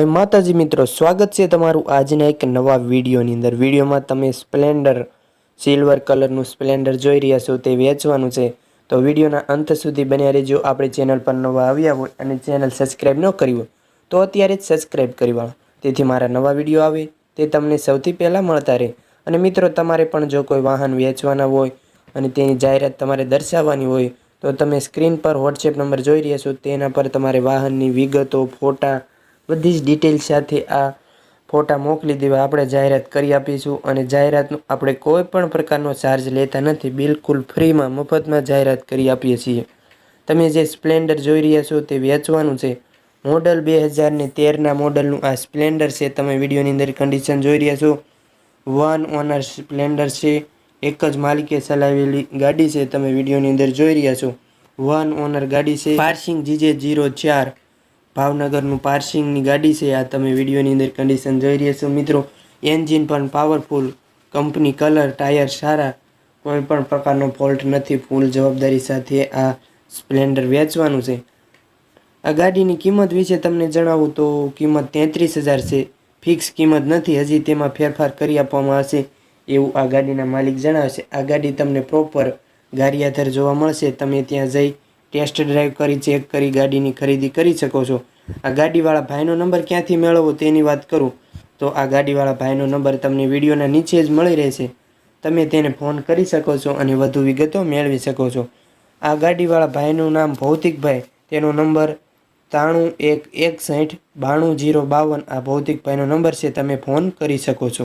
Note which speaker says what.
Speaker 1: જય માતાજી મિત્રો, સ્વાગત છે તમારું આજના એક નવા વિડીયોની અંદર. વિડીયોમાં તમે સ્પ્લેન્ડર, સિલ્વર કલરનું સ્પ્લેન્ડર જોઈ રહ્યા છો, તે વેચવાનું છે. તો વિડીયોના અંત સુધી બન્યા રહેજો. આપણે ચેનલ પર નવા આવ્યા હોય અને ચેનલ સબસ્ક્રાઈબ ન કરી હોય, તો અત્યારે જ સબસ્ક્રાઈબ કરી વાળો. તેથી મારા નવા વીડિયો આવે, તે તમને સૌથી પહેલાં મળતા રહે. અને મિત્રો, તમારે પણ જો કોઈ વાહન વેચવાના હોય અને તેની જાહેરાત તમારે દર્શાવવાની હોય, તો તમે સ્ક્રીન પર વોટ્સએપ નંબર જોઈ રહ્યા છો, તેના પર તમારે વાહનની વિગતો, ફોટા બધી જ ડિટેલ સાથે આ ફોટા મોકલી દેવા આપણે જાહેરાત કરી આપીશું અને જાહેરાતનું આપણે કોઈ પણ પ્રકારનો ચાર્જ લેતા નથી, બિલકુલ ફ્રીમાં મફતમાં જાહેરાત કરી આપીએ છીએ. તમે જે સ્પ્લેન્ડર જોઈ રહ્યા છો તે વેચવાનું છે. મોડલ બે હજારને તેરના મોડલનું આ સ્પ્લેન્ડર છે. તમે વિડીયોની અંદર કન્ડિશન જોઈ રહ્યા છો. વન ઓનર સ્પ્લેન્ડર છે. એક જ માલિકે ચલાવેલી ગાડી છે. તમે વિડીયોની અંદર જોઈ રહ્યા છો. વન ઓનર ગાડી છે. પાર્સિંગ જીજે જીરો ચાર ભાવનગરનું પાર્સિંગની ગાડી છે. આ તમે વિડીયોની અંદર કન્ડિશન જોઈ રહ્યા છો. મિત્રો એન્જિન પણ પાવરફુલ કંપની કલર ટાયર સારા, કોઈ પણ પ્રકારનો ફોલ્ટ નથી. ફૂલ જવાબદારી સાથે આ સ્પ્લેન્ડર વેચવાનું છે. આ ગાડીની કિંમત વિશે તમને જણાવું તો કિંમત તેત્રીસ હજાર છે. ફિક્સ કિંમત નથી. હજી તેમાં ફેરફાર કરી આપવામાં આવશે એવું આ ગાડીના માલિક જણાવશે આ ગાડી તમને પ્રોપર ગારિયાધર જોવા મળશે. તમે ત્યાં જઈ ટેસ્ટ ડ્રાઈવ કરી ચેક કરી, ગાડીની ખરીદી કરી શકો છો. આ ગાડીવાળા ભાઈનો નંબર ક્યાંથી મેળવવો તેની વાત કરું. તો આ ગાડીવાળા ભાઈનો નંબર તમને વિડીયોના નીચે જ મળી રહેશે. તમે તેને ફોન કરી શકો છો અને વધુ વિગતો મેળવી શકો છો. આ ગાડીવાળા ભાઈનું નામ ભૌતિકભાઈ, તેનો નંબર ત્રાણું એક એક સાઠ બાણું, જીરો, બાવન. આ ભૌતિકભાઈનો નંબર છે, તમે ફોન કરી શકો છો.